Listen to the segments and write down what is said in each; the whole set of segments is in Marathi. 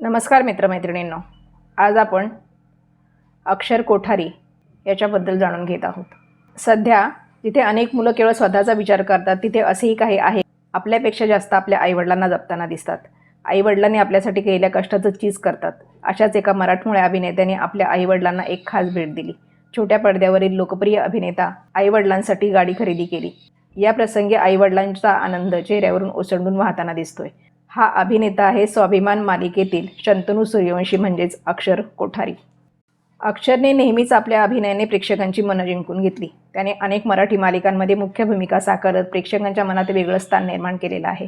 नमस्कार मित्रमैत्रिणींनो. आज आपण अक्षर कोठारी याच्याबद्दल जाणून घेत आहोत. सध्या जिथे अनेक मुलं केवळ स्वतःचा विचार करतात तिथे असेही काही आहे. आपल्यापेक्षा जास्त आपल्या आईवडिलांना जपताना दिसतात. आईवडिलांनी आपल्यासाठी केलेल्या कष्टाचं चीज करतात. अशाच एका मराठमोळ्या अभिनेत्याने आपल्या आईवडिलांना एक खास भेट दिली. छोट्या पडद्यावरील लोकप्रिय अभिनेता आईवडिलांसाठी गाडी खरेदी केली. या प्रसंगी आईवडिलांचा आनंद चेहऱ्यावरून ओसंडून वाहताना दिसतोय. हा अभिनेता आहे स्वाभिमान मालिकेतील शंतनू सूर्यवंशी म्हणजेच अक्षर कोठारी. अक्षरने नेहमीच आपल्या अभिनयाने प्रेक्षकांची मनं जिंकून घेतली. त्याने अनेक मराठी मालिकांमध्ये मुख्य भूमिका साकारत प्रेक्षकांच्या मनात वेगळं स्थान निर्माण केलेलं आहे.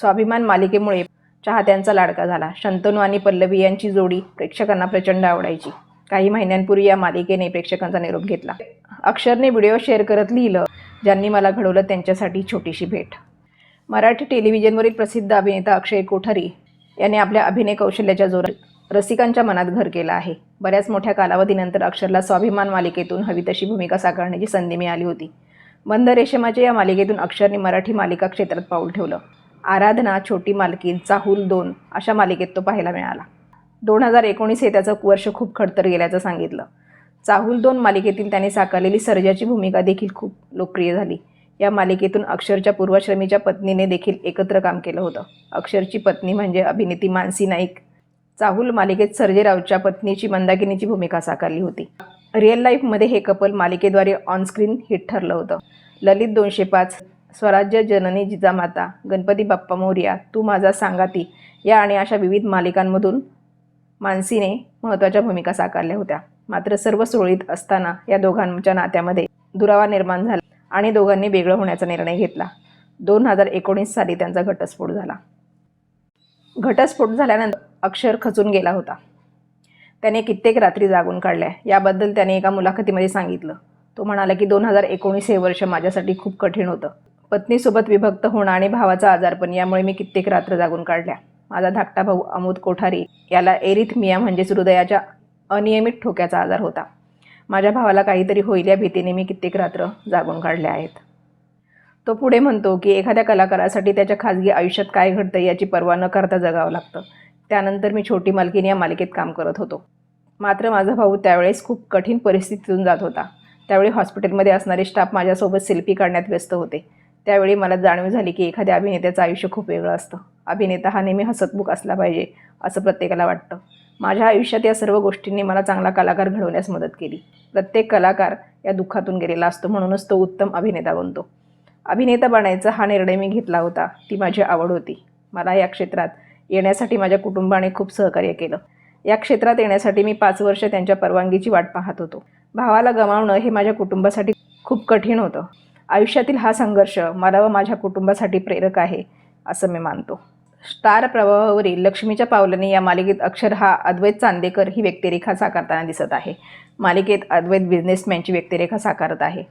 स्वाभिमान मालिकेमुळे चाहत्यांचा लाडका झाला. शंतनू आणि पल्लवी यांची जोडी प्रेक्षकांना प्रचंड आवडायची. काही महिन्यांपूर्वी या मालिकेने प्रेक्षकांचा निरोप घेतला. अक्षरने व्हिडिओ शेअर करत लिहिलं ज्यांनी मला घडवलं त्यांच्यासाठी छोटीशी भेट. मराठी टेलिव्हिजनवरील प्रसिद्ध अभिनेता अक्षय कोठारी याने आपल्या अभिनय कौशल्याच्या जोरात रसिकांच्या मनात घर केला आहे. बऱ्याच मोठ्या कालावधीनंतर अक्षरला स्वाभिमान मालिकेतून हवी तशी भूमिका साकारण्याची संधी मिळाली होती. बंद रेशमाच्या या मालिकेतून अक्षरने मराठी मालिका क्षेत्रात पाऊल ठेवलं. आराधना छोटी मालकीन चाहूल दोन अशा मालिकेत तो पाहायला मिळाला. दोन हजार एकोणीस हे त्याचं वर्ष खूप खडतर गेल्याचं सांगितलं. चाहूल दोन मालिकेतील त्याने साकारलेली सर्जाची भूमिका देखील खूप लोकप्रिय झाली. या मालिकेतून अक्षरच्या पूर्वाश्रमीच्या पत्नीने देखील एकत्र काम केलं होतं. अक्षरची पत्नी म्हणजे अभिनेती मानसी नाईक. चाहूल मालिकेत सर्जेरावच्या पत्नीची मंदाकिनीची भूमिका साकारली होती. रिअल लाईफमध्ये हे कपल मालिकेद्वारे ऑनस्क्रीन हिट ठरलं होतं. ललित दोनशे पाच स्वराज्य जननी जिजामाता गणपती बाप्पा मोर्या तू माझा सांगाती या आणि अशा विविध मालिकांमधून मानसीने महत्त्वाच्या भूमिका साकारल्या होत्या. मात्र सर्व सुरळीत असताना या दोघांच्या नात्यामध्ये दुरावा निर्माण झाला. आणि दोघांनी वेगळं होण्याचा निर्णय घेतला. दोन हजार एकोणीस साली त्यांचा घटस्फोट झाला. घटस्फोट झाल्यानंतर अक्षर खचून गेला होता. त्याने कित्येक रात्री जागून काढल्या. याबद्दल त्याने एका मुलाखतीमध्ये सांगितलं. तो म्हणाला की दोन हजार एकोणीस हे वर्ष माझ्यासाठी खूप कठीण होतं. पत्नीसोबत विभक्त होणं आणि भावाचा आजारपण यामुळे मी कित्येक रात्र जागून काढल्या. माझा धाकटा भाऊ अमोद कोठारी याला एरिथमिया म्हणजेच हृदयाच्या अनियमित ठोक्याचा आजार होता. माझ्या भावाला काहीतरी होईल या भीतीने मी कित्येक रात्र जागून काढल्या आहेत. तो पुढे म्हणतो की एखाद्या कलाकारासाठी त्याच्या खाजगी आयुष्यात काय घडतं याची पर्वा न करता जगावं लागतं. त्यानंतर मी छोटी मालकीने या मालिकेत काम करत होतो. मात्र माझा भाऊ त्यावेळेस खूप कठीण परिस्थितीतून जात होता. त्यावेळी हॉस्पिटलमध्ये असणारे स्टाफ माझ्यासोबत सेल्फी काढण्यात व्यस्त होते. त्यावेळी मला जाणीव झाली की एखाद्या अभिनेत्याचं आयुष्य खूप वेगळं असतं. अभिनेता हा नेहमी हसतमुख असला पाहिजे असं प्रत्येकाला वाटतं. माझ्या आयुष्यात या सर्व गोष्टींनी मला चांगला कलाकार घडवण्यास मदत केली. प्रत्येक कलाकार या दुःखातून गेलेला असतो म्हणूनच तो उत्तम अभिनेता बनतो. अभिनेता बनायचा हा निर्णय मी घेतला होता. ती माझी आवड होती. मला या क्षेत्रात येण्यासाठी माझ्या कुटुंबाने खूप सहकार्य केलं. या क्षेत्रात येण्यासाठी मी पाच वर्ष त्यांच्या परवानगीची वाट पाहत होतो. भावाला गमावणं हे माझ्या कुटुंबासाठी खूप कठीण होतं. आयुष्यातील हा संघर्ष मला व माझ्या कुटुंबासाठी प्रेरक आहे असं मी मानतो. स्टार प्रवाहावरील लक्ष्मीच्या पावलाने या मालिकेत अक्षर हा अद्वैत चांदेकर ही व्यक्तिरेखा साकारताना दिसत आहे. मालिकेत अद्वैत बिझनेसमॅनची व्यक्तिरेखा साकारत आहे.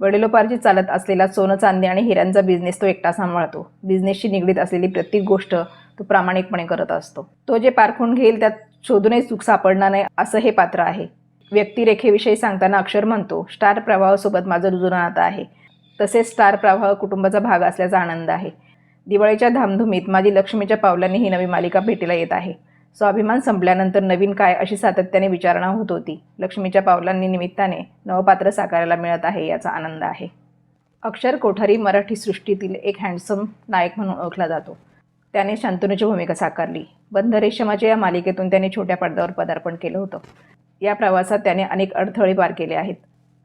वडिलोपार्जित चालत असलेला सोनं चांदी आणि हिऱ्यांचा बिझनेस तो एकटा सांभाळतो. बिझनेसशी निगडीत असलेली प्रत्येक गोष्ट तो प्रामाणिकपणे करत असतो. तो जे पारखून घेईल त्यात शोधूनही चूक सापडणार नाही असं हे पात्र आहे. व्यक्तिरेखेविषयी सांगताना अक्षर म्हणतो स्टार प्रवाहासोबत माझं रुजू नातं आहे. तसेच स्टार प्रवाह कुटुंबाचा भाग असल्याचा आनंद आहे. दिवाळीच्या धामधुमीत माझी लक्ष्मीच्या पावलांनी ही नवी मालिका भेटीला येत आहे. स्वाभिमान संपल्यानंतर नवीन काय अशी सातत्याने विचारणा होत होती लक्ष्मीच्या पावलांनी निमित्ताने नवपात्र साकारायला मिळत आहे याचा आनंद आहे. अक्षर कोठारी मराठी सृष्टीतील एक हँडसम नायक म्हणून ओळखला जातो. त्याने शांतनूची भूमिका साकारली. बंधरेशमाच्या या मालिकेतून त्याने छोट्या पडद्यावर पदार्पण केलं होतं. या प्रवासात त्याने अनेक अडथळे पार केले आहेत.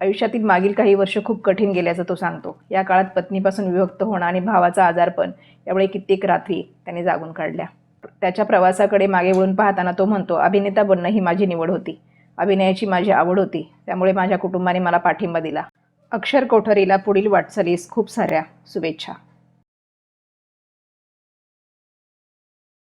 आयुष्यातील मागील काही वर्ष खूप कठीण गेल्याचं तो सांगतो. या काळात पत्नीपासून विभक्त होणं आणि भावाचा आजारपण यामुळे कित्येक रात्री त्याने जागून काढल्या. त्याच्या प्रवासाकडे मागे वळून पाहताना तो म्हणतो अभिनेता बनणं ही माझी निवड होती. अभिनयाची माझी आवड होती. त्यामुळे माझ्या कुटुंबाने मला पाठिंबा दिला. अक्षर कोठरीला पुढील वाटचालीस खूप साऱ्या शुभेच्छा.